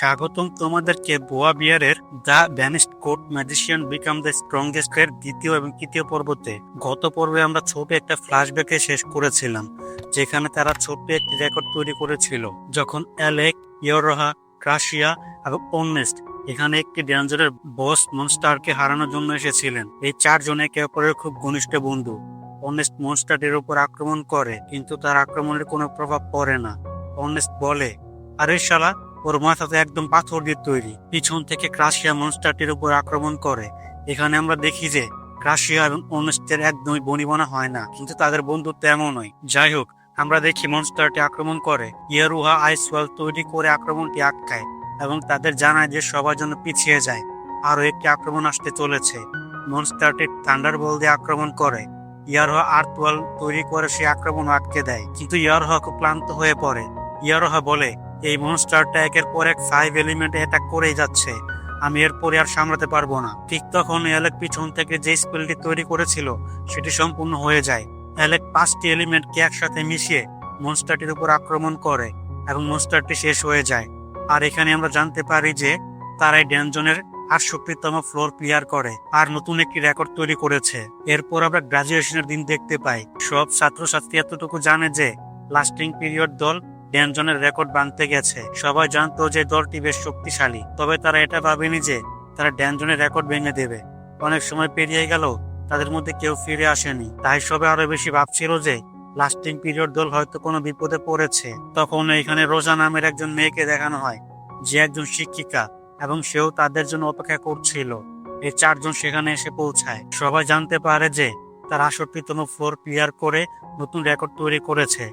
স্বাগতম তোমাদেরকে বোয়া বিয়ারের the banished court magician become the strongest এর দ্বিতীয় এবং তৃতীয় পর্বতে। গত পর্বে আমরা ছোট একটা ফ্ল্যাশব্যাকে শেষ করেছিলাম, যেখানে তারা ছোট্ট একটি রেকর্ড তৈরি করেছিল, যখন অ্যালেক, ইয়োরোহা ক্রাশিয়া এবং অন্নেস্ট এখানে একটি ড্যাঞ্জারের বস মনস্টারকে হারানোর জন্য এসেছিলেন। এই চারজন একে অপরের খুব ঘনিষ্ঠ বন্ধু। অনেস্ট মনস্টারটির উপর আক্রমণ করে, কিন্তু তার আক্রমণের কোনো প্রভাব পড়ে না। অনেস্ট বলে, আরে শালা ওর মাথাতে একদম পাথর দিয়ে তৈরি। পিছন থেকে ক্রাশিয়া মনস্টারটির উপর আক্রমণ করে। এখানে আমরা দেখি যে ক্রাশিয়া এবং অনেস্টের একদমই বনিবনা হয় না, কিন্তু তাদের বন্ধুত্ব এমনই। যাই হোক, আমরা দেখি মনস্টারটি আক্রমণ করে। ইয়ারুহা আইস ওয়াল তৈরি করে আক্রমণটি আটকায় এবং তাদের জানায় যে সবার জন্য পিছিয়ে যায়। আরও একটি আক্রমণ আসতে চলেছে। মনস্টারটি থান্ডার বল দিয়ে আক্রমণ করে। ইয়ারোহা আর্থ ওয়াল তৈরি করে সে আক্রমণ আটকে দেয়, কিন্তু ইয়ারোহা খুব ক্লান্ত হয়ে পড়ে। ইয়ারোহা বলে এই মনস্টারটা একের পর এক ফাইভ এলিমেন্ট অ্যাটাক করেই যাচ্ছে। আমি এরপরে আর সামলাতে পারব না। ঠিক তখন অ্যালেক পিছন থেকে যে স্পেলটি তৈরি করেছিল, সেটি সম্পূর্ণ হয়ে যায়। অ্যালেক পাঁচটি এলিমেন্টকে একসাথে মিশিয়ে মনস্টারটির উপর আক্রমণ করে এবং মনস্টারটি শেষ হয়ে যায়। আর এখানে আমরা জানতে পারি যে, তারাই ড্যানজনের আটষট্টিতম ফ্লোর ক্লিয়ার করে আর নতুন একটি রেকর্ড তৈরি করেছে। এরপর আমরা গ্রাজুয়েশনের দিন দেখতে পাই। সব ছাত্রছাত্রী এতটুকু জানে যে লাস্টিং পিরিয়ড দল ড্যানজনের রেকর্ড বানতে গেছে। সবাই জানতো যে দলটি বেশ শক্তিশালী, তবে তারা এটা ভাবেনি যে তারা ড্যানজনের রেকর্ড ভেঙে দেবে। অনেক সময় পেরিয়ে গেল, তাদের মধ্যে কেউ ফিরে আসেনি। তাই সবে আরও বেশি ভাবছিল যে লাস্টিং পিরিয়ড দল হয়তো কোনো বিপদে পড়েছে। তখন এখানে রোজা নামের একজন মেয়েকে দেখানো হয়, যে একজন শিক্ষিকা, এবং সেও তাদের জন্য অপেক্ষা করছিল। এই চারজন সেখানে এসে পৌঁছায়। সবাই জানতে পারে যে তার আষট্টিতম ফোর ক্লিয়ার করে নতুন রেকর্ড তৈরি করেছে।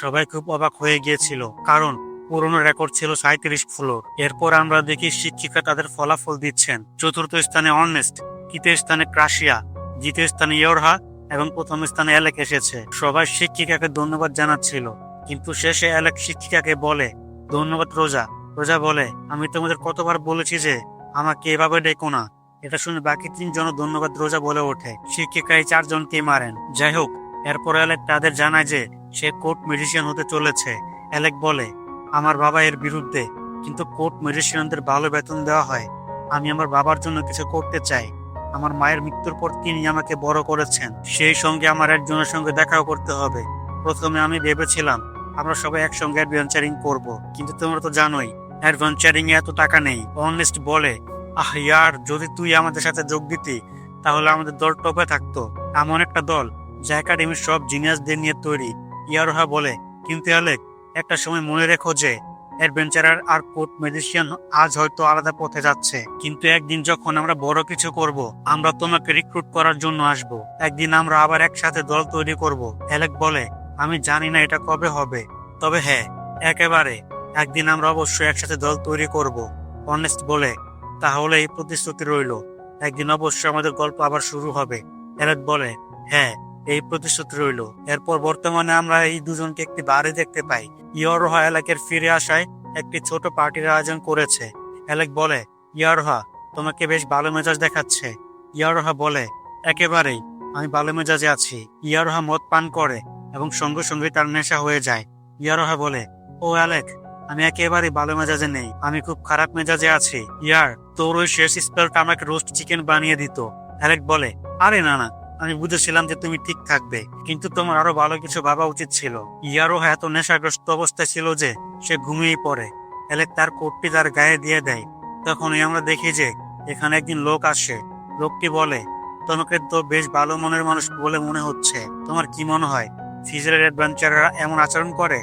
সবাই খুব অবাক হয়ে গিয়েছিল, কারণ পুরনো রেকর্ড ছিল সাঁত্রিশ ফ্লোর এরপর আমরা দেখি শিক্ষিকা তাদের ফলাফল দিচ্ছেন। চতুর্থ স্থানে অনেস্ট তৃতীয় স্থানে ক্রাশিয়া, দ্বিতীয় স্থানে ইয়োরহা এবং প্রথম স্থানে অ্যালেক এসেছে। সবাই শিক্ষিকাকে ধন্যবাদ জানাচ্ছিল, কিন্তু শেষে অ্যালেক শিক্ষিকাকে বলে, ধন্যবাদ রোজা। রোজা বলে, আমি তোমাদের কতবার বলেছি যে আমাকে এভাবে ডেকো না। এটা শুনে বাকি তিনজন ধন্যবাদ রোজা বলে ওঠে। শিক্ষিকা এই চারজনকে মারেন। যাই হোক, এরপর অ্যালেক তাদের জানায় যে সে কোর্ট মেডিসিয়ান হতে চলেছে। অ্যালেক বলে, আমার বাবা এর বিরুদ্ধে, কিন্তু কোর্ট মেডিসিয়ানদের ভালো বেতন দেওয়া হয়। আমি আমার বাবার জন্য কিছু করতে চাই। আমার মায়ের মৃত্যুর পর তিনি আমাকে বড় করেছেন। সেই সঙ্গে আমার একজনের সঙ্গে দেখাও করতে হবে। প্রথমে আমি ভেবেছিলাম, আমরা সবাই একসঙ্গে অ্যাডভেঞ্চারিং করব। কিন্তু তোমরা তো জানোই অ্যাডভেঞ্চারিং এত টাকা নেই। অনেস্ট বলে, আহ ইয়ার, যদি তুই আমাদের সাথে যোগ দিতি, তাহলে আমাদের দল টপে থাকতো। এমন একটা দল, যা একাডেমির সব জিনিয়াসদের নিয়ে তৈরি। ইয়ারোহা বলে, কিন্তু অ্যালেক, একটা সময় মনে রেখো যে, অ্যাডভেঞ্চারার আর কোর্ট ম্যাজিশিয়ান আজ হয়তো আলাদা পথে যাচ্ছে। কিন্তু একদিন যখন আমরা বড় কিছু করব, আমরা তোমাকে রিক্রুট করার জন্য আসব। একদিন আমরা আবার একসাথে দল তৈরি করব। অ্যালেক বলে, আমি জানি না এটা কবে হবে। তবে হ্যাঁ একেবারে। একদিন আমরা অবশ্যই একসাথে দল তৈরি করব। অনেস্ট বলে, তাহলে এই প্রতিশ্রুতি রইল। একদিন অবশ্যই আমাদের গল্প আবার শুরু হবে। অ্যালেক বলে হ্যাঁ এই প্রতিশ্রুতি রইল। এরপর বর্তমানে আমরা এই দুজনকে একটি বারে দেখতে পাই। ইয়ারোহা এলাকের ফিরে আসায় একটি ছোট পার্টির আয়োজন করেছে। এলেক বলে, ইয়ারোহা, তোমাকে বেশ ভালো মেজাজ দেখাচ্ছে। ইয়ারোহা বলে, একেবারেই, আমি ভালো মেজাজে আছি। ইয়ারোহা মদ পান করে এবং সঙ্গে সঙ্গে তার নেশা হয়ে যায়। ইয়ারোহা বলে, ও অ্যালেক আমি একেবারেই ভালো মেজাজে নেই। আমি খুব খারাপ মেজাজে আছি। ইয়ার, তোর ওই শেষ স্পেলটা আমাকে রোস্ট চিকেন বানিয়ে দিত। অ্যালেক বলে, আরে না না আমি বুঝেছিলাম যে তুমি ঠিক থাকবে, কিন্তু তোমার আরও ভালো কিছু ভাবা উচিত ছিল। ইয়ারও এত নেশাগ্রস্ত অবস্থায় ছিল যে সে ঘুমিয়ে পড়ে। এলে তার কোটটি তার গায়ে দিয়ে দেয়। তখনই আমরা দেখি যে এখানে একদিন লোক আসে। লোকটি বলে, তোমাকে তো বেশ ভালো মনের মানুষ বলে মনে হচ্ছে। তোমার কি মনে হয় ফিজারের অ্যাডভেঞ্চাররা এমন আচরণ করে?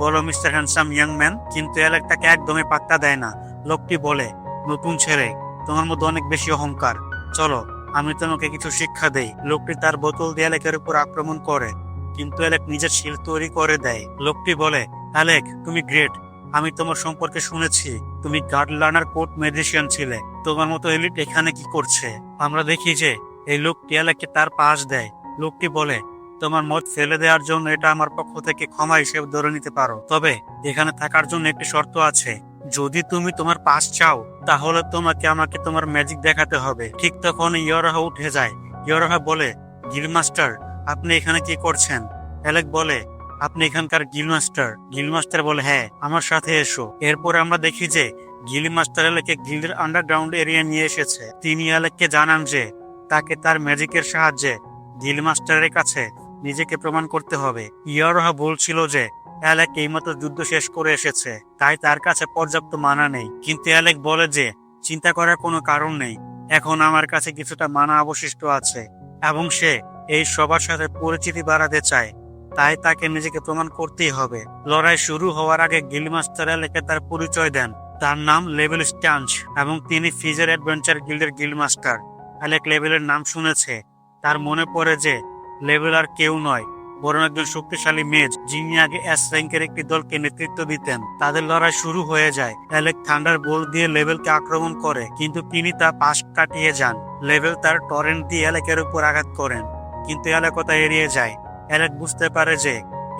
বলো, মিস্টার হ্যান্ডসাম ইয়াং ম্যান, কিন্তু এলেক একদমই পাত্তা দেয় না। লোকটি বলে, নতুন ছেলে, তোমার মধ্যে অনেক বেশি অহংকার। চলো আমি তোমাকে কিছু শিক্ষা দেই। লোকটি তার বোতল দিয়ে অ্যালেকের উপর আক্রমণ করে, কিন্তু অ্যালেক নিজের শিল তৈরি করে দেয়। লোকটি বলে অ্যালেক তুমি গ্রেট। আমি তোমার সম্পর্কে শুনেছি। তুমি গার্ড লার্নার কোর্ট মেডিসিয়ান ছিলে। তোমার মতো এলিট এখানে কি করছে? আমরা দেখি যে, এই লোকটি অ্যালেককে তার পাশ দেয়। লোকটি বলে, তোমার মত ফেলে দেওয়ার জন্য এটা আমার পক্ষ থেকে ক্ষমা হিসেবে ধরে নিতে পারো। তবে এখানে থাকার জন্য একটি শর্ত আছে। যদি তুমি তোমার পাস চাও, তাহলে তোমাকে আমাকে তোমার ম্যাজিক দেখাতে হবে। ঠিক তখন ইয়রহা উঠে যায়। ইয়রহা বলে গিলমাস্টার আপনি এখানে কি করছেন? অ্যালেক বলে, আপনি এখানকার গিলমাস্টার গিলমাস্টার বলে হ্যাঁ আমার সাথে এসো। এরপরে আমরা দেখি যে, গিল মাস্টার অ্যালেককে গিল্ডের আন্ডারগ্রাউন্ড এরিয়া নিয়ে এসেছে। তিনি অ্যালেককে জানান যে, তাকে তার ম্যাজিকের সাহায্যে গিল মাস্টারের কাছে নিজেকে প্রমাণ করতে হবে। ইয়ারোহা বলছিল যে অ্যালেক এইমাত্র যুদ্ধ শেষ করে এসেছে, তাই তার কাছে পর্যাপ্ত মানা নেই। কিন্তু অ্যালেক বলে যে, চিন্তা করার কোনো কারণ নেই। এখন আমার কাছে কিছুটা মানা অবশিষ্ট আছে, এবং সে এই সবার সাথে পরিচিতি বাড়াতে চায়, তাই তাকে নিজেকে প্রমাণ করতেই হবে। লড়াই শুরু হওয়ার আগে গিলমাস্টার অ্যালেকে তার পরিচয় দেন। তার নাম লেভেল স্টাঞ্চ এবং তিনি ফিজার অ্যাডভেঞ্চার গিল্ডের গিলমাস্টার। অ্যালেক লেভেলের নাম শুনেছে। তার মনে পড়ে যে, লেভেল আর কেউ নয়। বরং একজন শক্তিশালী মেজ যিনি আগে এস র্যাঙ্কের একটি দলকে নেতৃত্ব দিতেন। তাদের লড়াই শুরু হয়ে যায়। অ্যালেক থান্ডার বোল দিয়ে লেভেলকে আক্রমণ করে, কিন্তু তিনি তা পাশ কাটিয়ে যান। লেভেল তার টরেন্ট দিয়ে অ্যালেকের উপর আঘাত করেন, কিন্তু অ্যালেক এড়িয়ে যায়। অ্যালেক বুঝতে পারে যে,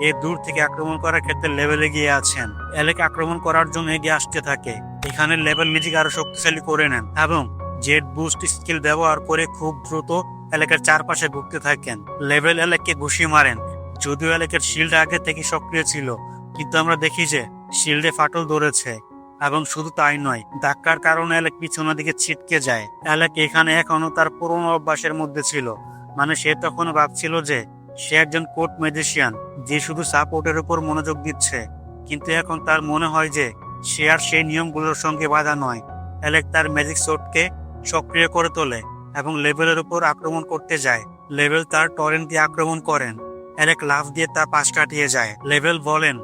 এ দূর থেকে আক্রমণ করার ক্ষেত্রে লেভেল এগিয়ে আছেন। অ্যালেক আক্রমণ করার জন্য এগিয়ে আসতে থাকে। এখানে লেভেল নিজেকে আরও শক্তিশালী করে নেন এবং জেট বুস্ট স্কিল ব্যবহার করে খুব দ্রুত এলাকার চারপাশে ঘুরতে থাকেন। লেভেল এলাককে ঘুষি মারেন। যদিও এলাকার শিল্ড আগে থেকে সক্রিয় ছিল, কিন্তু আমরা দেখি যে শিল্ডে ফাটল ধরেছে, এবং শুধু তাই নয়, ধাক্কার কারণে এলাক পিছনের দিকে ছিটকে যায়। এলাক এখানে এখনও তার পুরনো অভ্যাসের মধ্যে ছিল মানে সে তখন ভাবছিল যে সে একজন কোর্ট ম্যাজিশিয়ান যে শুধু সাপোর্টের উপর মনোযোগ দিচ্ছে, কিন্তু এখন তার মনে হয় যে সে আর সেই নিয়মগুলোর সঙ্গে বাধা নয়। এলেক তার ম্যাজিক শটকে সক্রিয় করে তোলে, এবং লেভেলের উপর আক্রমণ করতে যায়। লেভেল তার টরেন্ট দিয়ে আক্রমণ করেন। এলেক লাফ দিয়ে তার পাশ কাটিয়ে যায়। লেভেল বলেন,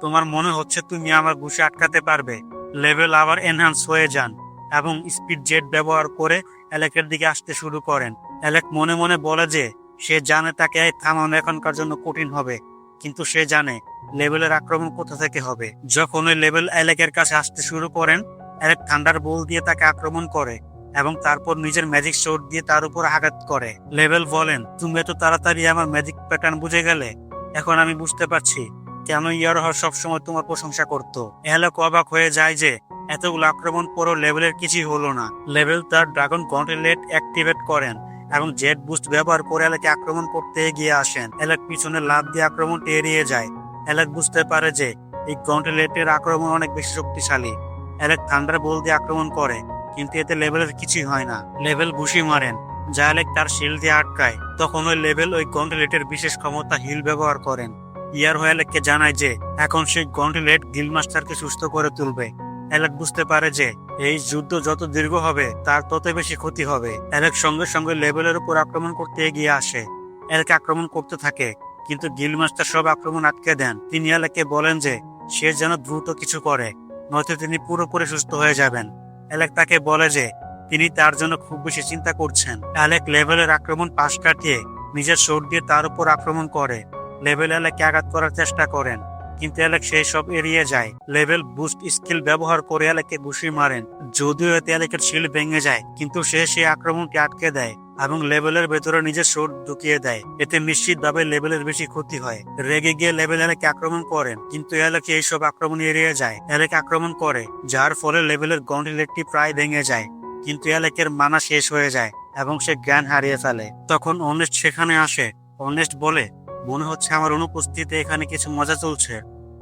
তোমার মনে হচ্ছে তুমি আমার ঘুষে আটকাতে পারবে? লেভেল আবার এনহান্স হয়ে যান এবং স্পিড জেট ব্যবহার করে এলেকের দিকে আসতে শুরু করেন। এলেক মনে মনে বলে যে, সে জানে তাকে থামানো এখনকার জন্য কঠিন হবে, কিন্তু সে জানে লেভেলের আক্রমণ কোথা থেকে হবে। যখন ওই লেভেল এলেকের কাছে আসতে শুরু করেন এলেক থান্ডার বল দিয়ে তাকে আক্রমণ করে। এবং তারপর নিজের ম্যাজিক শোট দিয়ে তার উপর আঘাত করে। লেভেল বলেন, তুমি এত তাড়াতাড়ি আমার ম্যাজিক প্যাটার্ন বুঝে গেলে? এখন আমি বুঝতে পারছি কেন ইয়ারহর সবসময় তোমার প্রশংসা করতো। এলেক অবাক হয়ে যায় যে, এতগুলো আক্রমণ পরও লেভেলের কিছুই হলো না। লেভেল তার ড্রাগন কন্টেলেট অ্যাক্টিভেট করেন এবং জেট বুস্ট ব্যবহার করে এলাকে আক্রমণ করতে এগিয়ে আসেন। এলাক পিছনে লাভ দিয়ে আক্রমণটি এড়িয়ে যায়। এলাক বুঝতে পারে যে, এই গন্টেলেটের আক্রমণ অনেক বেশি শক্তিশালী। এলাক থান্ডার বল দিয়ে আক্রমণ করে। কিন্তু এতে লেভেলের কিছুই হয় না। লেভেল ঘুষি মারেন, যা এলেক তার শিল দিয়ে আটকায়। তখন ওই লেভেল ওই গন্টেলেটের বিশেষ ক্ষমতা হিল ব্যবহার করেন। ইয়ার হয়ে এলেককে জানায় যে, এখন সেই গন্টেলেট গিলমাস্টারকে সুস্থ করে তুলবে। অ্যালেক বুঝতে পারে যে, এই যুদ্ধ যত দীর্ঘ হবে, তার তত বেশি ক্ষতি হবে। অ্যালেক সঙ্গে সঙ্গে লেভেলের উপর আক্রমণ করতে এগিয়ে আসে। অ্যালেক আক্রমণ করতে থাকে, কিন্তু গিলমাস্টার সব আক্রমণ আটকে দেন। তিনি অ্যালেককে বলেন যে, সে যেন দ্রুত কিছু করে, নয়তো তিনি পুরোপুরি সুস্থ হয়ে যাবেন। অ্যালেক তাকে বলে যে, তিনি তার জন্য খুব বেশি চিন্তা করছেন। অ্যালেক লেভেলের আক্রমণ পাশ কাটিয়ে নিজের শোট দিয়ে তার উপর আক্রমণ করে। লেভেল অ্যালেককে আঘাত করার চেষ্টা করেন, কিন্তু অ্যালেক সেই সব এড়িয়ে যায়। লেভেল বুস্ট স্কিল ব্যবহার করে অ্যালেককে ঘুষি মারেন, যদিও এতে অ্যালেকের শিল ভেঙে যায়, কিন্তু সে সেই আক্রমণকে আটকে দেয়। এবং লেভেলের ভেতরে নিজের শোট ঢুকিয়ে দেয়। এতে নিশ্চিতভাবে লেভেলের বেশি ক্ষতি হয়। রেগে গিয়ে লেভেল অ্যালেকে আক্রমণ করেন, কিন্তু অ্যালেকে এইসব আক্রমণ এড়িয়ে যায় অ্যালেক আক্রমণ করে, যার ফলে লেভেলের গন্ডিলেটটি প্রায় ভেঙে যায়, কিন্তু অ্যালেকের মানা শেষ হয়ে যায় এবং সে জ্ঞান হারিয়ে ফেলে। তখন অনেস্ট সেখানে আসে। অনেস্ট বলে, মনে হচ্ছে আমার অনুপস্থিতিতে এখানে কিছু মজা চলছে।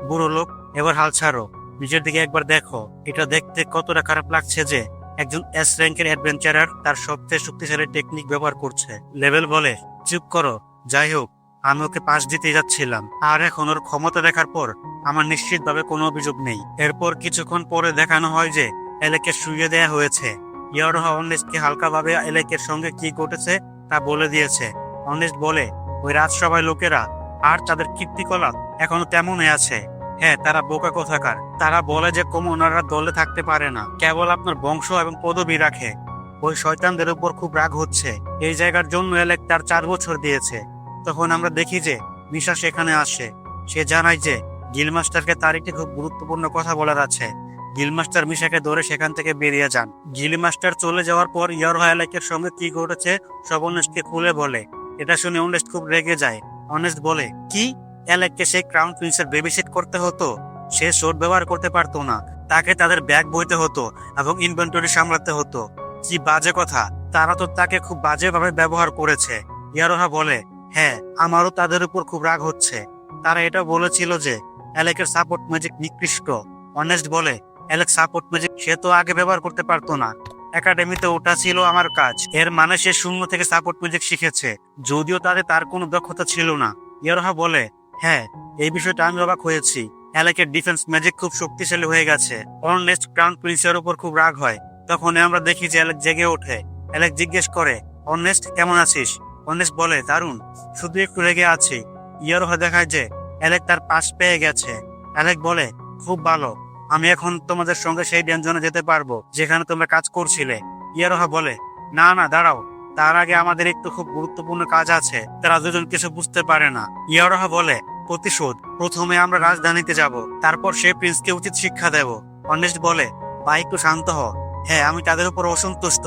বুড়ো লোক, এবার হাল ছাড়ো। নিজের দিকে একবার দেখো। এটা দেখতে কতটা খারাপ লাগছে যে একজন এস র্যাঙ্কের অ্যাডভেঞ্চারার তার সবচেয়ে শক্তিশালী টেকনিক ব্যবহার করছে। লেভেল বলে, চুপ করো, যাই হোক, আমি ওকে পাশ দিতে যাচ্ছিলাম। আর এখন ওর ক্ষমতা দেখার পর আমার নিশ্চিতভাবে কোনো অভিযোগ নেই। এরপর কিছুক্ষণ পরে দেখানো হয় যে, এলেকে শুয়ে দেয়া হয়েছে। ইয়ারোহা অনেস্টকে হালকাভাবে এলেকের সঙ্গে কি ঘটেছে তা বলে দিয়েছে। অনেস্ট বলে, ওই রাজসভায় লোকেরা আর তাদের কীর্তিকলাপ এখনও তেমনই আছে। হ্যাঁ তারা বোকা কোথাকার। তারা বলে যে কমনাররা দলে থাকতে পারে না। কেবল আপনার বংশ এবং পদবি রাখে। ওই শয়তানদের উপর খুব রাগ হচ্ছে। এই জায়গার জন্য এলেক তার চার বছর দিয়েছে। তখন আমরা দেখি যে মিশা সেখানে আসে। সে জানায় যে গিলমাস্টারকে তার একটি খুব গুরুত্বপূর্ণ কথা বলার আছে। গিলমাস্টার মিশাকে ধরে সেখান থেকে বেরিয়ে যান। গিলমাস্টার চলে যাওয়ার পর ইয়ার এলেকের সঙ্গে কি ঘটেছে, সব অনেস্টকে খুলে বলে। এটা শুনে অনেস্ট খুব রেগে যায়। অনেস্ট বলে, কি? অ্যালেককে সেই ক্রাউন প্রিন্সের বেবিসিট করতে হতো। সে শোট ব্যবহার করতে পারতো না। তাকে তাদের ব্যাগ বইতে হতো এবং ইনভেন্টরি সামলাতে হতো। কি বাজে কথা। তারা তো তাকে খুব বাজেভাবে ব্যবহার করেছে। ইয়ারোহা বলে হ্যাঁ আমারও তাদের উপর খুব রাগ হচ্ছে। তারা এটা বলেছিল যে, অ্যালেকের সাপোর্ট ম্যাজিক নিকৃষ্ট। অনেস্ট বলে অ্যালেক্স সাপোর্ট ম্যাজিক সে তো আগে ব্যবহার করতে পারতো না। একাডেমিতে ওটা ছিল আমার কাজ। এর মানে সে শূন্য থেকে সাপোর্ট ম্যাজিক শিখেছে। যদিও তাতে তার কোনো দক্ষতা ছিল না। ইয়ারোহা বলে হ্যাঁ এই বিষয়টা আমি অবাক হয়েছি। অ্যালেকের ডিফেন্স ম্যাজিক খুব শক্তিশালী হয়ে গেছে। অর্নেস্ট ক্রাউন প্রিন্সের উপর খুব রাগ হয়। তখন আমরা দেখি যে অ্যালেক জেগে ওঠে। অ্যালেক জিজ্ঞেস করে অর্নেস্ট কেমন আছিস? অর্নেস্ট বলে, দারুণ। শুধু একটু রেগে আছি। ইয়ারোহা দেখায় যে অ্যালেক তার পাশ পেয়ে গেছে। অ্যালেক বলে, খুব ভালো। আমি এখন তোমাদের সঙ্গে সেই ডেনজনে যেতে পারব, যেখানে তোমরা কাজ করছিলে। ইয়ারোহা বলে, না না, দাঁড়াও। তার আগে আমাদের একটু খুব গুরুত্বপূর্ণ কাজ আছে। তারা দুজন কিছু বুঝতে পারে না। ইয়ারোহা বলে, প্রতিশোধ, প্রথমে আমরা রাজধানীতে যাব, তারপর সে প্রিন্সকে উচিত শিক্ষা দেব। অনেস্ট বলে, ভাই, একটু শান্ত হ। হ্যাঁ আমি তাদের উপর অসন্তুষ্ট,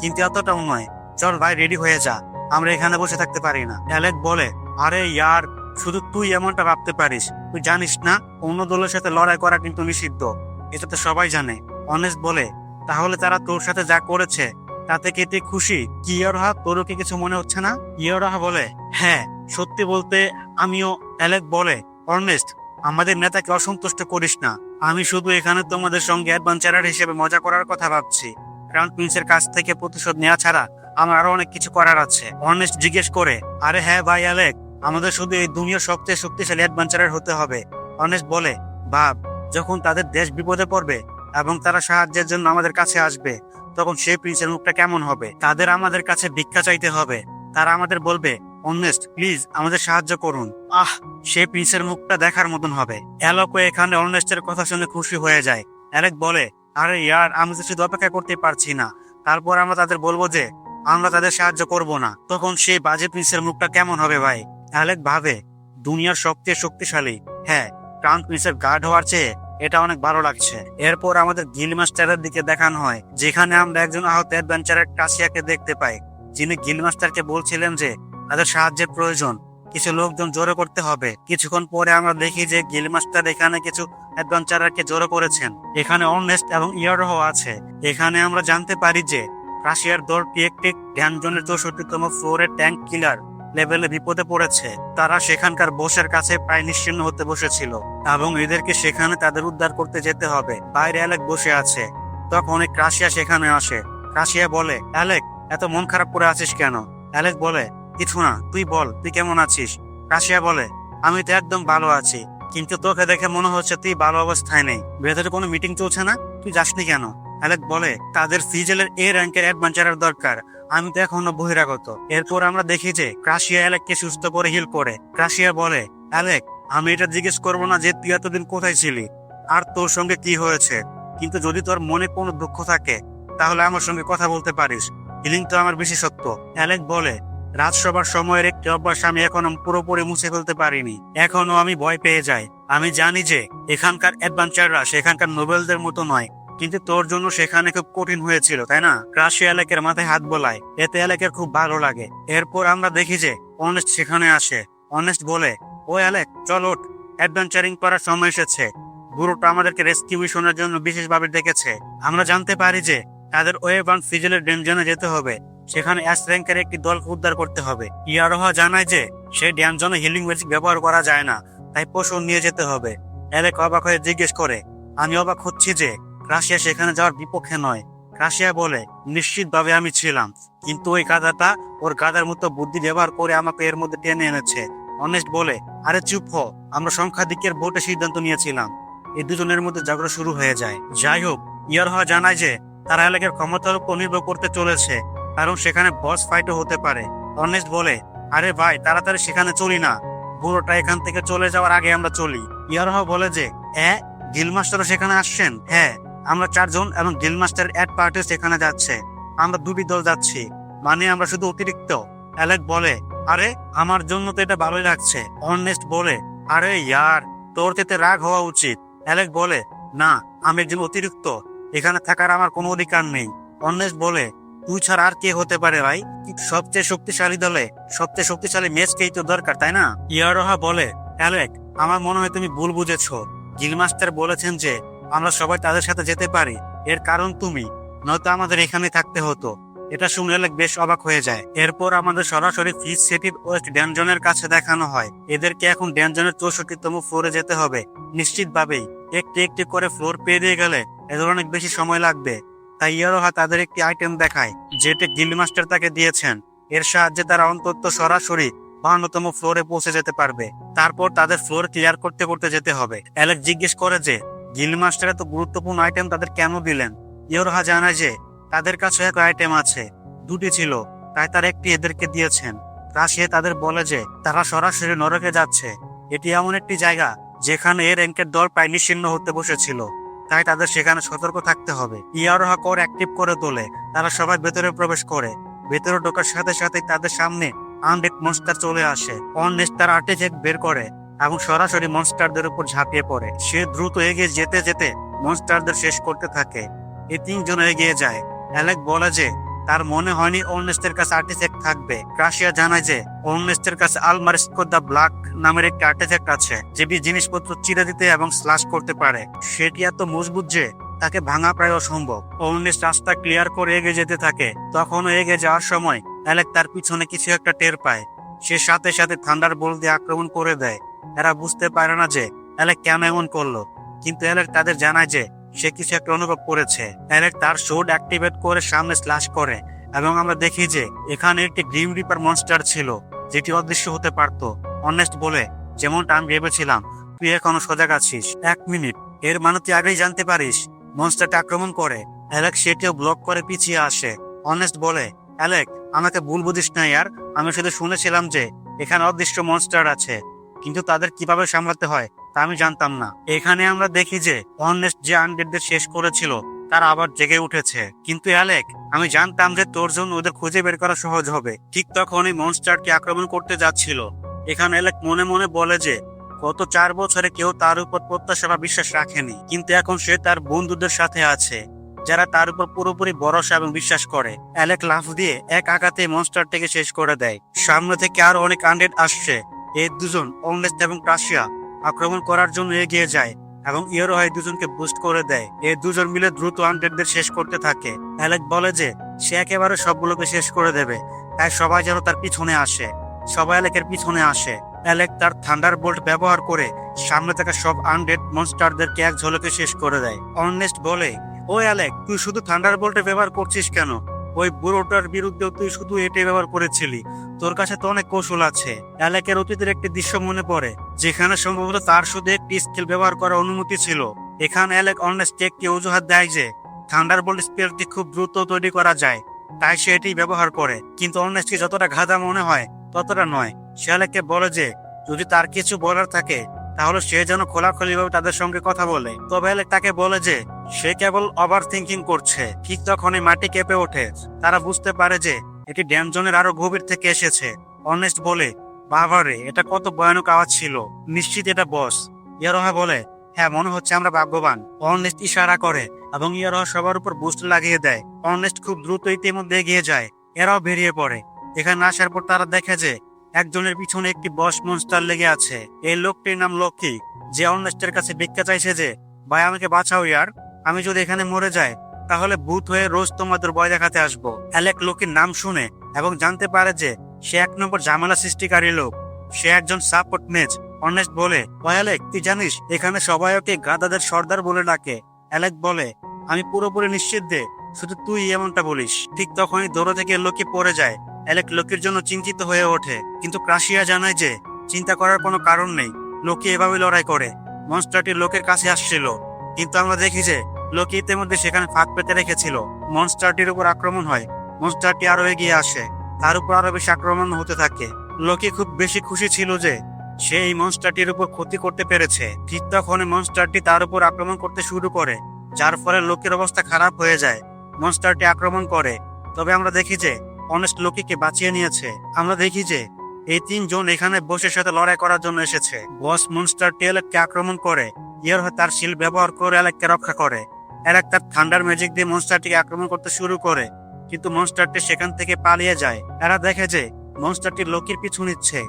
কিন্তু এতটাও নয়। চল ভাই, রেডি হয়ে যা। আমরা এখানে বসে থাকতে পারি না। অ্যালেক বলে, আরে ইয়ার, শুধু তুই এমনটা ভাবতে পারিস। তুই জানিস না, অন্য দলের সাথে লড়াই করা কিন্তু নিষিদ্ধ। এটা তো সবাই জানে। অনেস্ট বলে, তাহলে তারা তোর সাথে যা করেছে তাতে কেটে খুশি, কি ইয়ারহা তোরও কি কিছু মনে হচ্ছে না? ইয়ারহা বলে হ্যাঁ সত্যি বলতে আমিও অ্যালেক বলে অর্নেস্ট আমাদের নেতাকে অসন্তুষ্ট করিস না। আমি শুধু এখানে তোমাদের সঙ্গে অ্যাডভেঞ্চারার হিসেবে মজা করার কথা ভাবছি। ক্রাউন প্রিন্সের কাছ থেকে প্রতিশোধ নেওয়া ছাড়া আমার আরও অনেক কিছু করার আছে। অর্নেস্ট জিজ্ঞেস করে, আরে হ্যাঁ ভাই অ্যালেক, আমাদের শুধু এই দুনিয়ার সবচেয়ে শক্তিশালী অ্যাডভেঞ্চারার হতে হবে। অর্নেস্ট বলে ভাব যখন তাদের দেশ বিপদে পড়বে এবং তারা সাহায্যের জন্য আমাদের কাছে আসবে তখন সেই প্রিন্সের মুখটা কেমন হবে? তাদের আমাদের কাছে ভিক্ষা চাইতে হবে। তারা আমাদের বলবে অনেস্ট প্লিজ, আমাদের সাহায্য করুন। আহ, সেই প্রিন্সের মুখটা দেখার মতন হবে। অ্যালোকো এখানে অনেস্টের কথা শুনে খুশি হয়ে যায়। অ্যালেক বলে, আরে ইয়ার, আমি তো শুধু অপেক্ষা করতে পারছি না। তারপর আমরা তাদের বলব যে, আমরা তাদের সাহায্য করব না। তখন সেই বাজে প্রিন্সের মুখটা কেমন হবে ভাই? অ্যালেক ভাবে, দুনিয়ার সবচেয়ে শক্তিশালী। হ্যাঁ ক্রাউন প্রিন্সের গার্ড হওয়ার চেয়ে এটা অনেক ভালো লাগছে। এরপর আমাদের গিল মাস্টারের দিকে দেখানো হয়, যেখানে আমরা একজন আহত অ্যাডভেঞ্চারের কাশিয়াকে দেখতে পাই। যিনি গিল মাস্টারকে বলছিলেন যে, তাদের সাহায্যের প্রয়োজন, কিছু লোকজন জড়ো করতে হবে। কিছুক্ষণ পরে আমরা দেখি যে গিল মাস্টার এখানে কিছু অ্যাডভেঞ্চারারকে জড়ো করেছেন। এখানে অনেস্ট এবং ইয়ারহ আছে। এখানে আমরা জানতে পারি যে রাশিয়ার দলটি একটি ধ্যানজনের চৌষট্টিতম ফ্লোরের ট্যাঙ্ক কিলার লেভেলে বিপদে পড়েছে। তারা সেখানকার বসের কাছে প্রায় নিশ্চিন্ন হতে বসেছিল এবং এদেরকে সেখানে তাদের উদ্ধার করতে যেতে হবে। বাইরে অ্যালেক বসে আছে। তখন এক রাশিয়া সেখানে আসে। রাশিয়া বলে, অ্যালেক, এত মন খারাপ করে আছিস কেন? অ্যালেক বলে, কিছু না, তুই বল, তুই কেমন আছিস? রাশিয়া বলে, আমি তো একদম ভালো আছি, কিন্তু তোকে দেখে মনে হচ্ছে তুই ভালো অবস্থায় নেই। ভেতরে কোনো মিটিং চলছে না? তুই যাসনি কেন? অ্যালেক বলে, তাদের সিজেলের এ র্যাঙ্কের অ্যাডভেঞ্চারের দরকার। আমি তো এখনও বহিরাগত। এরপর আমরা দেখি যে ক্রাশিয়া অ্যালেককে সুস্থ করে হিল করে। ক্রাশিয়া বলে, অ্যালেক, আমি এটা জিজ্ঞেস করব না যে তুই এতদিন কোথায় ছিলি? আর তোর সঙ্গে কি হয়েছে? কিন্তু যদি তোর মনে কোনো দুঃখ থাকে, তাহলে আমার সঙ্গে কথা বলতে পারিস। হিলিং তো আমার বিশেষত্ব অ্যালেক বলে, রাজসভার সময়ের একটি অভ্যাস আমি এখনও পুরোপুরি মুছে ফেলতে পারিনি। এখনও আমি ভয় পেয়ে যাই। আমি জানি যে এখানকার অ্যাডভেঞ্চাররা সেখানকার নোবেলদের মতো নয়। কিন্তু তোর জন্য সেখানে খুব কঠিন হয়েছিল, তাই না? ক্রাশি অ্যালেকের মাথায় হাত বোলায় এতে অ্যালেকের খুব ভালো লাগে। এরপর আমরা দেখি যে অনেস্ট সেখানে আসে। অনেস্ট বলে ও অ্যালেক, চল ওঠ। অ্যাডভেঞ্চারিং করার সময় এসেছে। বুড়োটা আমাদেরকে রেস্কিউ মিশনের জন্য বিশেষভাবে ডেকেছে। আমরা জানতে পারি যে তাদের ওয়েব অন ফিজেলের যেতে হবে। সেখানে অ্যাস র্যাঙ্কের একটি দলকে উদ্ধার করতে হবে। ইয়ারোহা জানায় যে সেই ড্যানজনে হিলিং ম্যাজিক ব্যবহার করা যায় না, তাই পশু নিয়ে যেতে হবে। অ্যালেক অবাক হয়ে জিজ্ঞেস করে, আমি অবাক হচ্ছি যে রাশিয়া সেখানে যাওয়ার বিপক্ষে নয়। রাশিয়া বলে, নিশ্চিতভাবে আমি ছিলাম, কিন্তু ওই গাধাটা ওর গাধার মতো বুদ্ধি ব্যবহার করে আমাকে এর মধ্যে টেনে এনেছে। অনেস্ট বলে, আরে চুপ হ, আমরা সংখ্যাধিকের ভোটে সিদ্ধান্ত নিয়েছিলাম। এই দুজনের মধ্যে ঝগড়া শুরু হয়ে যায়। যাই হোক, ইয়ারহা জানায় যে, তারা এলাকার ক্ষমতার উপর নির্ভর করতে চলেছে, কারণ সেখানে বস ফাইটও হতে পারে। অনেস্ট বলে, আরে ভাই, তাড়াতাড়ি সেখানে চলি না। বুড়োটা এখান থেকে চলে যাওয়ার আগে আমরা চলি। ইয়ারহা বলে যে হ্যাঁ গিলমাস্টারও সেখানে আসছেন? হ্যাঁ। আমরা চারজন এবং ডিল মাস্টার অ্যাড পার্টি সেখানে যাচ্ছে। আমরা দুটি দল যাচ্ছি। মানে আমরা শুধু অতিরিক্ত। অ্যালেক বলে, আরে, আমার জন্য তো এটা ভালোই লাগছে। অনেস্ট বলে, আরে ইয়ার, তোর তেতে রাগ হওয়া উচিত। অ্যালেক বলে, না, আমি একজন অতিরিক্ত। এখানে থাকার আমার কোনো অধিকার নেই। অনেস্ট বলে, তুই ছাড়া আর কে হতে পারে ভাই? সবচেয়ে শক্তিশালী দলে, সবচেয়ে শক্তিশালী ম্যাচকেই তো দরকার, তাই না? ইয়ারোহা বলে অ্যালেক আমার মনে হয় তুমি ভুল বুঝেছ। গিলমাস্টার বলেছেন যে আমরা সবাই তাদের সাথে যেতে পারি। এর কারণ তুমি। নয়তো আমাদের এখানে থাকতে হতো। এটা শুনে অনেক বেশ অবাক হয়ে যায়। এরপর আমাদের সরাসরি ফিস সিটির ওয়েস্ট ড্যানজনের কাছে দেখানো হয়। এদেরকে এখন ড্যানজনের চৌষট্টিতম ফ্লোরে যেতে হবে। নিশ্চিতভাবেই একটি একটি করে ফ্লোর পেরিয়ে গেলে এদের অনেক বেশি সময় লাগবে। তাই ইয়ারোহা তাদের একটি আইটেম দেখায়, যেটি গিল্ড মাস্টার তাকে দিয়েছেন। এর সাহায্যে তারা অন্তত সরাসরি বাহান্নতম ফ্লোরে পৌঁছে যেতে পারবে। তারপর তাদের ফ্লোর ক্লিয়ার করতে করতে যেতে হবে। অ্যালেক জিজ্ঞেস করে যে গিল্ড মাস্টার এত গুরুত্বপূর্ণ আইটেম তাদের কেন দিলেন? ইয়োরহা জানায় যে, তাদের কাছে এক আইটেম আছে, দুটি ছিল, তাই তার একটি এদেরকে দিয়েছেন। রাশিয়া তাদের বলে যে, তারা সরাসরি নরকে যাচ্ছে। এটি এমন একটি জায়গা, যেখানে এর র্যাঙ্কের দল প্রায় নিশ্চিন্ন হতে বসেছিল। তাই তাদের সেখানে সতর্ক থাকতে হবে। ইয়ারোহা কর অ্যাক্টিভ করে তোলে, তারা সবাই ভেতরে প্রবেশ করে। ভেতরে ঢোকার সাথে সাথে তাদের সামনে আনডেড মনস্টার চলে আসে। অনেস্ট তার আর্টিফেক্ট বের করে। এবং সরাসরি মনস্টারদের উপর ঝাঁপিয়ে পড়ে। সে দ্রুত এগিয়ে যেতে যেতে মনস্টারদের শেষ করতে থাকে। এই তিনজন এগিয়ে যায়। অ্যালেক বলে যে, তার মনে হয়নি অর্নেস্টের কাছে আর্টিফেক্ট থাকবে। ক্রাশিয়া জানায় যে, অর্নেস্টের কাছে আলমারিস্কো দ্য ব্ল্যাক নামের একটি আর্টিফেক্ট আছে, যে বি জিনিসপত্র চিরে দিতে এবং স্লাশ করতে পারে। সেটি এত মজবুত যে, তাকে ভাঙা প্রায় অসম্ভব। অর্নেস্ট রাস্তা ক্লিয়ার করে এগিয়ে যেতে থাকে। তখন এগিয়ে যাওয়ার সময় অ্যালেক তার পিছনে কিছু একটা টের পায়। সে সাথে সাথে থান্ডার বল দিয়ে আক্রমণ করে দেয়। এরা বুঝতে পারে না যে অ্যালেক কেন এমন করল। কিন্তু অ্যালেক তাদের জানায় যে সে কিছু একটা অনুভব করেছে। অ্যালেক তার শোড অ্যাক্টিভেট করে সামনে স্ল্যাশ করে এবং আমরা দেখি যে এখানে একটি গ্রিম রিপার মনস্টার ছিল, যেটি অদৃশ্য হতে পারত। অনেস্ট বলে, যেমনটা আমি ভেবেছিলাম, তুই এখনও সজাগ আছিস। এক মিনিট, এর মানে তুই আগেই জানতে পারিস। মনস্টারটা আক্রমণ করে অ্যালেক সেটিও ব্লক করে পিছিয়ে আসে। অনেস্ট বলে অ্যালেক আমাকে ভুল বুঝিস না, ইয়ার। আমি শুধু শুনেছিলাম যে এখানে অদৃশ্য মনস্টার আছে। কিন্তু তাদের কীভাবে সামলাতে হয়, তা আমি জানতাম না। এখানে আমরা দেখি যে অনেস্ট যে আনডেডদের শেষ করেছিল, তারা আবার জেগে উঠেছে। কিন্তু অ্যালেক, আমি জানতাম যে তোর জন্য ওদের খুঁজে বের করা সহজ হবে। ঠিক তখন এই মনস্টারকে আক্রমণ করতে যাচ্ছিল। এখানে অ্যালেক মনে মনে বলে যে, গত চার বছরে কেউ তার উপর প্রত্যাশা বা বিশ্বাস রাখেনি। কিন্তু এখন সে তার বন্ধুদের সাথে আছে, যারা তার উপর পুরোপুরি ভরসা এবং বিশ্বাস করে। অ্যালেক লাফ দিয়ে এক আঘাতে মনস্টারটাকে শেষ করে দেয়। সামনে থেকে আরও অনেক আন্ডেড আসছে। এই দুজন অংলেস্ট এবং রাশিয়া আক্রমণ করার জন্য এগিয়ে যায় এবং ইয়েরো হয় দুজনকে বুস্ট করে দেয়। এই দুজন মিলে দ্রুত আনডেডদের শেষ করতে থাকে। অ্যালেক বলে যে, সে একেবারে সবগুলোকে শেষ করে দেবে, তাই সবাই যেন তার পিছনে আসে। সবাই অ্যালেকের পিছনে আসে। অ্যালেক তার থান্ডার বোল্ট ব্যবহার করে সামনে থাকা সব আনডেড মনস্টারদেরকে এক ঝলকে শেষ করে দেয়। অর্নেস্ট বলে, ও অ্যালেক তুই শুধু থান্ডার বোল্টে ব্যবহার করছিস কেন? ওই বুড়োটার বিরুদ্ধে তুই শুধু এটাই ব্যবহার করেছিলি। তোর কাছে তো অনেক কৌশল আছে। অ্যালেকের অতীতের একটি দৃশ্য মনে পড়ে, যেখানে সম্ভবত তার শুধু একটি স্কিল ব্যবহার করার অনুমতি ছিল। এখানে অ্যালেক অনেস্ট একটি অজুহাত দেয় যে থান্ডার বোল্ট স্পেলটি খুব দ্রুত তৈরি করা যায়, তাই সে এটি ব্যবহার করে। কিন্তু অনেস্টকে যতটা ঘাদা মনে হয়, ততটা নয়। সে অ্যালেককে বলে যে, যদি তার কিছু বলার থাকে, তাহলে সে যেন খোলাখুলিভাবে তাদের সঙ্গে কথা বলে। তবে অ্যালেক তাকে বলে যে, সে কেবল ওভার থিঙ্কিং করছে। ঠিক তখনই মাটি কেঁপে ওঠে। তারা বুঝতে পারে যে এটি ড্যামজনের আরও গভীর থেকে এসেছে। অনেস্ট বলে, বাবারে, এটা কত ভয়ানক আওয়াজ ছিল। নিশ্চিত এটা বস। ইয়ারোহা বলে হ্যাঁ মনে হচ্ছে আমরা ভাগ্যবান। অনেস্ট ইশারা করে এবং ইয়ারোহা সবার উপর বুস্ট লাগিয়ে দেয়। অনেস্ট খুব দ্রুত ইতিমধ্যে এগিয়ে যায়। এরাও বেরিয়ে পড়ে। এখানে আসার পর তারা দেখে যে, একজনের পিছনে একটি বস মনস্টার লেগে আছে। এই লোকটির নাম লক্ষ্মী। যে অনেস্টের কাছে ভিক্ষা চাইছে যে, ভাই, আমাকে বাঁচাও, ইয়ার। আমি যদি এখানে মরে যাই তাহলে ভূত হয়ে রোজ তোমাদের ভয় দেখাতে আসব। অ্যালেক লোকের নাম শুনে এবং জানতে পারে যে সে এক নম্বর ঝামেলা সৃষ্টিকারী লোক। সে একজন সাপোর্ট মেজ অনেস্ট বলে "ও অ্যালেক, তুই জানিস, এখানে সবাই ওকে গাদাদের সর্দার বলে ডাকে। অ্যালেক বলে, আমি পুরোপুরি নিশ্চিত দে, শুধু তুই এমনটা বলিস। ঠিক তখনই দৌড় থেকে লোকে পড়ে যায়। অ্যালেক লোকের জন্য চিন্তিত হয়ে ওঠে। কিন্তু ক্রাশিয়া জানায় যে, চিন্তা করার কোনো কারণ নেই। লোকে এভাবে লড়াই করে। মনস্টারটি লোকের কাছে আসছিল। কিন্তু আমরা দেখি যে লোকে ইতিমধ্যে সেখানে ফাঁক পেতে রেখেছিল। মনস্টারটির উপর আক্রমণ হয়। মনস্টারটি আরও এগিয়ে আসে। তার উপর আরও বেশি আক্রমণ হতে থাকে। লোকে খুব বেশি খুশি ছিল যে, সে এই মনস্টারটির উপর ক্ষতি করতে পেরেছে। ঠিক তখন মনস্টারটি তার উপর আক্রমণ করতে শুরু করে, যার ফলে লোকের অবস্থা খারাপ হয়ে যায়। মনস্টারটি আক্রমণ করে। তবে আমরা দেখি যে অনেস্ট লোকিকে বাঁচিয়ে নিয়েছে। আমরা দেখি যে, এই তিনজন এখানে বসের সাথে লড়াই করার জন্য এসেছে। বস মনস্টার টেলকে আক্রমণ করে। ইয়ার তার শিল ব্যবহার করে অ্যালেককে রক্ষা করে। অ্যালেক তার থান্ডার ম্যাজিক দিয়ে মনস্টারটিকে আক্রমণ করতে শুরু করে, কিন্তু মনস্টারটি সেখান থেকে পালিয়ে যায়। এরা দেখে যে মনস্টারটি লোকির পিছু নিচ্ছে।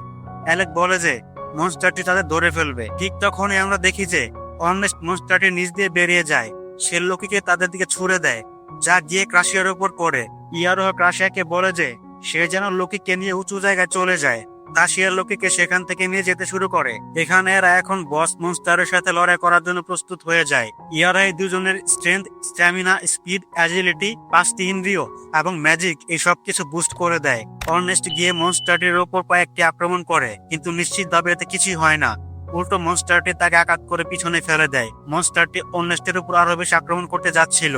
অ্যালেক বলে যে, মনস্টারটি তাদের ধরে ফেলবে। ঠিক তখনই আমরা দেখি যে অনেস্ট মনস্টারটি নিচ দিয়ে বেরিয়ে যায়। সে লোকিকে তাদের দিকে ছুড়ে দেয়, যা গিয়ে ক্রাশিয়ার উপর পড়ে। ইয়ারোহ ক্রাশিয়াকে বলে যে, সে যেন লোকিকে নিয়ে উঁচু জায়গায় চলে যায়। রাশিয়ার লোকেকে সেখান থেকে নিয়ে যেতে শুরু করে। এখানে এরা এখন বস মনস্টারের সাথে লড়াই করার জন্য প্রস্তুত হয়ে যায়। ইয়ারা এই দুজনের স্ট্রেংথ স্ট্যামিনা স্পিড অ্যাজিলিটি পাঁচটি ইন্দ্রিয় এবং ম্যাজিক এই সব কিছু বুস্ট করে দেয়। অর্নেস্ট গিয়ে মনস্টারটির ওপর কয়েকটি আক্রমণ করে, কিন্তু নিশ্চিতভাবে এতে কিছুই হয় না। উল্টো মনস্টারটি তাকে আঘাত করে পিছনে ফেলে দেয়। মনস্টারটি অর্নেস্টের উপর আরও বেশি আক্রমণ করতে যাচ্ছিল।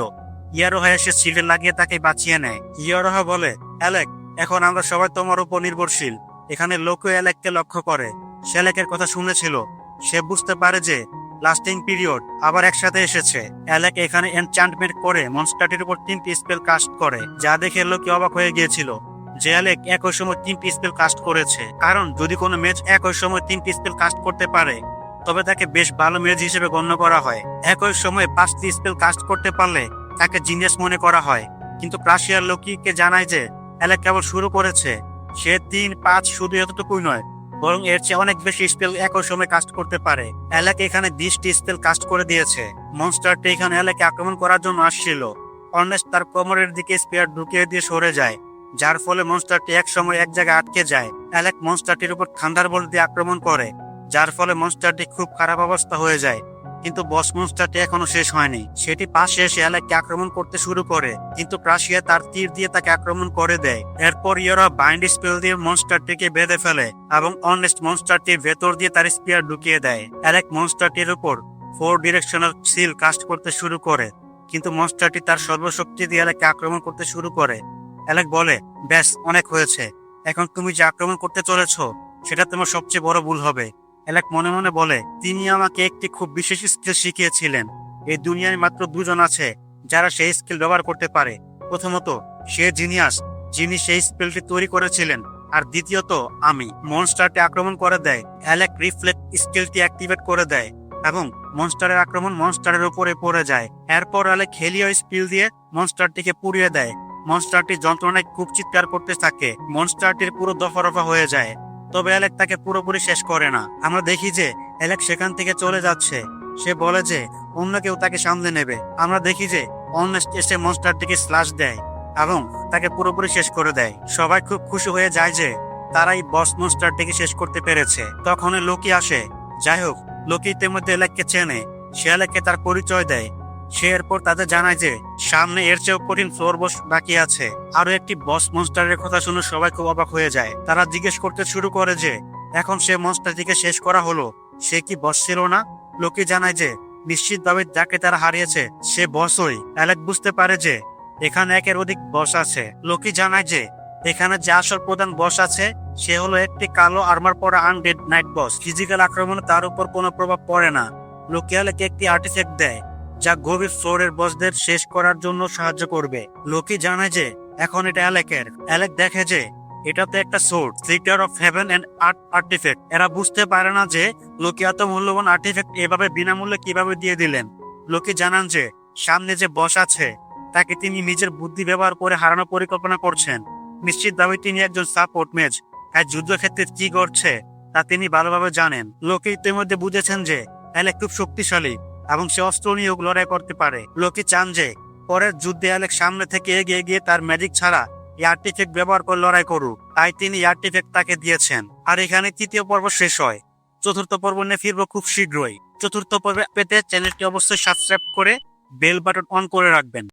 ইয়ারোহা এসে সিটে লাগিয়ে তাকে বাঁচিয়ে নেয়। ইয়ারোহা বলে, অ্যালেক, এখন আমরা সবাই তোমার উপর নির্ভরশীল। এখানে লোকও অ্যালেককে লক্ষ্য করে। সে অ্যালেকের কথা শুনেছিল। সে বুঝতে পারে যে, লাস্টিং পিরিয়ড আবার একসাথে এসেছে। অ্যালেক এখানে এনচান্টমেন্ট করে মনস্টারটির উপর তিনটি স্পেল কাস্ট করে, যা দেখে লোকে অবাক হয়ে গিয়েছিল যে অ্যালেক একই সময় তিনটি স্পেল কাস্ট করেছে। কারণ, যদি কোনো মেজ একই সময় তিনটি স্পেল কাস্ট করতে পারে, তবে তাকে বেশ ভালো মেজ হিসেবে গণ্য করা হয়। একই সময় পাঁচটি স্পেল কাস্ট করতে পারলে তাকে জিনিয়াস মনে করা হয়। কিন্তু প্রাশিয়ার লোকিকে জানায় যে অ্যালেক কেবল শুরু করেছে। সে তিন, পাঁচ শুধু এতটুকুই নয়, বরং এর চেয়ে অনেক বেশি স্পেল একই সময় কাস্ট করতে পারে। অ্যালেক এখানে বিশটি স্পেল কাস্ট করে দিয়েছে। মনস্টারটি এখানে অ্যালেকে আক্রমণ করার জন্য আসছিল। অর্নেস্ট তার কোমরের দিকে স্পেয়ার ঢুকিয়ে দিয়ে সরে যায়, যার ফলে মনস্টারটি এক সময় এক জায়গায় আটকে যায়। অ্যালেক মনস্টারটির উপর থান্ডার বল দিয়ে আক্রমণ করে, যার ফলে মনস্টারটি খুব খারাপ অবস্থা হয়ে যায়। কিন্তু বস মনস্টারটি এখনও শেষ হয়নি। সেটি পাশে এসে অ্যালেককে আক্রমণ করতে শুরু করে, কিন্তু প্রাশিয়া তার তীর দিয়ে তাকে আক্রমণ করে দেয়। এরপর ইয়োরা বাইন্ড স্পেল দিয়ে মনস্টারটিকে বেঁধে ফেলে এবং অনেস্ট মনস্টারটির ভেতর দিয়ে তার স্পিয়ার ঢুকিয়ে দেয়। অ্যালেক মনস্টারটির উপর ফোর ডিরেকশনাল সিল কাস্ট করতে শুরু করে, কিন্তু মনস্টারটি তার সর্বশক্তি দিয়ে অ্যালেককে আক্রমণ করতে শুরু করে। অ্যালেক বলে, ব্যাস, অনেক হয়েছে। এখন তুমি যে আক্রমণ করতে চলেছ, সেটা তোমার সবচেয়ে বড় ভুল হবে। অ্যালেক মনে মনে বলে, তিনি আমাকে একটি খুব বিশেষ স্কিল শিখিয়েছিলেন। এই দুনিয়ায় মাত্র দুজন আছে, যারা সেই স্কিল ব্যবহার করতে পারে। প্রথমত, সে জিনিয়াস, যিনি সেই স্পেলটি তৈরি করেছিলেন। আর দ্বিতীয়ত, আমি মনস্টারটি আক্রমণ করে দেয়। অ্যালেক রিফ্লেক্ট স্কিলটি অ্যাক্টিভেট করে দেয় এবং মনস্টারের আক্রমণ মনস্টারের উপরে পড়ে যায়। এরপর অ্যালেক হেলিও স্পিল দিয়ে মনস্টারটিকে পুড়িয়ে দেয়। মনস্টারটি যন্ত্রণায় খুব চিৎকার করতে থাকে। মনস্টারটির পুরো দফা রফা হয়ে যায়। তবে অ্যালেক তাকে পুরোপুরি শেষ করে না। আমরা দেখি যে অ্যালেক সেখান থেকে চলে যাচ্ছে। সে বলে যে, অন্য কেউ তাকে সামলে নেবে। আমরা দেখি যে অনেস্ট এসে মনস্টারটিকে স্লাশ দেয় এবং তাকে পুরোপুরি শেষ করে দেয়। সবাই খুব খুশি হয়ে যায় যে তারাই বস মনস্টারটিকে শেষ করতে পেরেছে। তখন লোকি আসে। যাই হোক, লোকি ইতিমধ্যে অ্যালেককে চেনে। সে অ্যালেককে তার পরিচয় দেয়। সে এরপর তাদের জানায় যে, সামনে এর চেয়েও কঠিন ফ্লোর বস বাকি আছে। আরও একটি বস মনস্টারের কথা শুনে সবাই খুব অবাক হয়ে যায়। তারা জিজ্ঞেস করতে শুরু করে যে, এখন সে মনস্টারটিকে শেষ করা হলো। সে কি বস ছিল না? লোকে জানায় যে, নিশ্চিতভাবে যাকে তারা হারিয়েছে, সে বসই। অ্যালেক বুঝতে পারে যে, এখানে একের অধিক বস আছে। লোকে জানায় যে, এখানে যে আসল প্রধান বস আছে, সে হলো একটি কালো আর্মার পরা আনডেড নাইট বস ফিজিক্যাল আক্রমণে তার উপর কোনো প্রভাব পড়ে না। লোকি অ্যালেকে একটি আর্টিফ্যাক্ট দেয়। যা গভীর ফ্লোরের বসদের শেষ করার জন্য সাহায্য করবে। লোকি জানায় যে, এখন এটা অ্যালেকের। অ্যালেক দেখে যে, এটাতে একটা sword sitter of heaven and art artifact এরা বুঝতে পারে না যে লোকে এত মূল্যবান আর্টিফ্যাক্ট এভাবে বিনামূল্যে কীভাবে দিয়ে দিলেন। লোকে জানান যে, সামনে যে বস আছে, তাকে তিনি নিজের বুদ্ধি ব্যবহার করে হারানোর পরিকল্পনা করছেন। নিশ্চিত নিশ্চিতভাবে তিনি একজন সাপোর্ট মেজ আর যুদ্ধক্ষেত্রে কি করছে তা তিনি ভালোভাবে জানেন। লোকে ইতিমধ্যে বুঝেছেন যে, অ্যালেক খুব শক্তিশালী। এবং সে অস্ত্র নিয়োগ লড়াই করতে পারে। লোকে চান যে, পরের যুদ্ধে অ্যালেক সামনে থেকে এগিয়ে গিয়ে তার ম্যাজিক ছাড়া এই আর্টিফেক্ট ব্যবহার করে লড়াই করুক। তাই তিনি আর্টিফেক্ট তাকে দিয়েছেন। আর এখানে তৃতীয় পর্ব শেষ হয়। চতুর্থ পর্ব নিয়ে ফিরবো খুব শীঘ্রই। চতুর্থ পর্বে পেতে চ্যানেলটি অবশ্যই সাবস্ক্রাইব করে বেল বাটন অন করে রাখবেন।